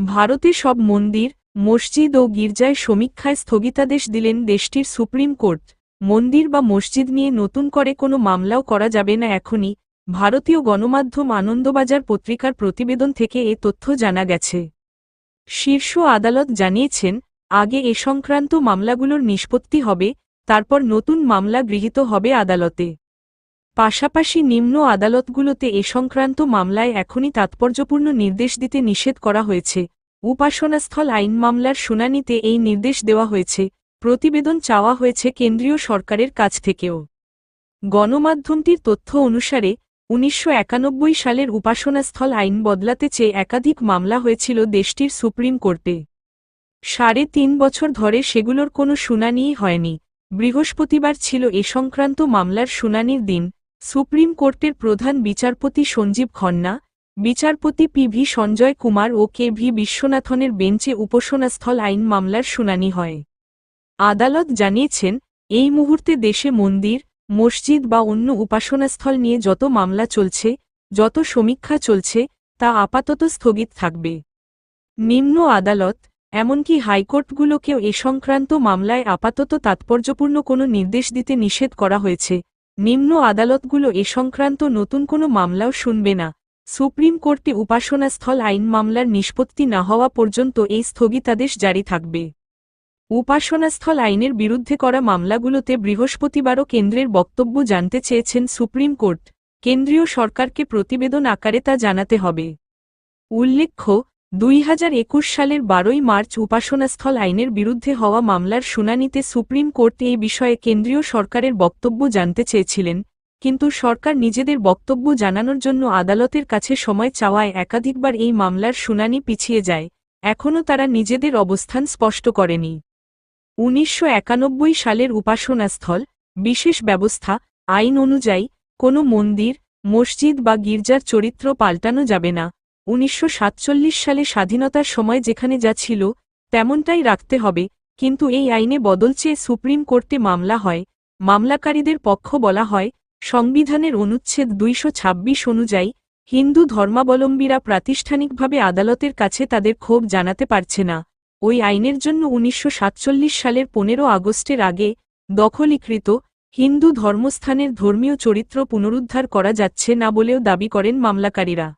ভারতে সব মন্দির, মসজিদ ও গির্জায় সমীক্ষায় স্থগিতাদেশ দিলেন দেশটির সুপ্রিম কোর্ট। মন্দির বা মসজিদ নিয়ে নতুন করে কোনো মামলাও করা যাবে না এখনই, ভারতীয় গণমাধ্যম আনন্দবাজার পত্রিকার প্রতিবেদন থেকে এ তথ্য জানা গেছে। শীর্ষ আদালত জানিয়েছেন, আগে এ সংক্রান্ত মামলাগুলোর নিষ্পত্তি হবে, তারপর নতুন মামলা গৃহীত হবে আদালতে। পাশাপাশি নিম্ন আদালতগুলোতে এ সংক্রান্ত মামলায় এখনই তাৎপর্যপূর্ণ নির্দেশ দিতে নিষেধ করা হয়েছে। উপাসনাস্থল আইন মামলার শুনানিতে এই নির্দেশ দেওয়া হয়েছে। প্রতিবেদন চাওয়া হয়েছে কেন্দ্রীয় সরকারের কাছ থেকেও। গণমাধ্যমটির তথ্য অনুসারে, উনিশশো একানব্বই সালের উপাসনাস্থল আইন বদলাতে চেয়ে একাধিক মামলা হয়েছিল দেশটির সুপ্রিম কোর্টে। সাড়ে তিন বছর ধরে সেগুলোর কোনো শুনানিই হয়নি। বৃহস্পতিবার ছিল এ সংক্রান্ত মামলার শুনানির দিন। সুপ্রিম কোর্টের প্রধান বিচারপতি সঞ্জীব খন্না, বিচারপতি পি ভি সঞ্জয় কুমার ও কে ভি বিশ্বনাথনের বেঞ্চে উপাসনাস্থল আইন মামলার শুনানি হয়। আদালত জানিয়েছেন, এই মুহূর্তে দেশে মন্দির, মসজিদ বা অন্য উপাসনাস্থল নিয়ে যত মামলা চলছে, যত সমীক্ষা চলছে, তা আপাতত স্থগিত থাকবে। নিম্ন আদালত, এমনকি হাইকোর্টগুলোকেও এ সংক্রান্ত মামলায় আপাতত তাৎপর্যপূর্ণ কোনো নির্দেশ দিতে নিষেধ করা হয়েছে নিম্ন আদালতগুলো এ সংক্রান্ত নতুন কোনো মামলাও শুনবে না। সুপ্রিম কোর্টে উপাসনাস্থল আইন মামলার নিষ্পত্তি না হওয়া পর্যন্ত এই স্থগিতাদেশ জারি থাকবে। উপাসনাস্থল আইনের বিরুদ্ধে করা মামলাগুলোতে বৃহস্পতিবারও কেন্দ্রের বক্তব্য জানতে চেয়েছেন সুপ্রিম কোর্ট। কেন্দ্রীয় সরকারকে প্রতিবেদন আকারে তা জানাতে হবে। উল্লেখ্য দুই হাজার একুশ সালের বারোই মার্চ উপাসনাস্থল আইনের বিরুদ্ধে হওয়া মামলার শুনানিতে সুপ্রিম কোর্ট এই বিষয়ে কেন্দ্রীয় সরকারের বক্তব্য জানতে চেয়েছিলেন, কিন্তু সরকার নিজেদের বক্তব্য জানানোর জন্য আদালতের কাছে সময় চাওয়ায় একাধিকবার এই মামলার শুনানি পিছিয়ে যায়, এখনও তারা নিজেদের অবস্থান স্পষ্ট করেনি। উনিশশো একানব্বই সালের উপাসনাস্থল, বিশেষ ব্যবস্থা, আইন অনুযায়ী, কোনো মন্দির, মসজিদ বা গির্জার চরিত্র পাল্টানো যাবে না উনিশশো সাতচল্লিশ সালে স্বাধীনতার সময় যেখানে যা ছিল, তেমনটাই রাখতে হবে, কিন্তু এই আইনে বদল চেয়ে সুপ্রিম কোর্টে মামলা হয়। মামলাকারীদের পক্ষ বলা হয়, সংবিধানের অনুচ্ছেদ দুইশ ছাব্বিশ অনুযায়ী, হিন্দু ধর্মাবলম্বীরা প্রাতিষ্ঠানিকভাবে আদালতের কাছে তাদের ক্ষোভ জানাতে পারছে না। ওই আইনের জন্য উনিশশো সাতচল্লিশ সালের পনেরো আগস্টের আগে, দখলীকৃত, হিন্দু ধর্মস্থানের ধর্মীয় চরিত্র পুনরুদ্ধার করা যাচ্ছে না বলেও দাবি করেন মামলাকারীরা।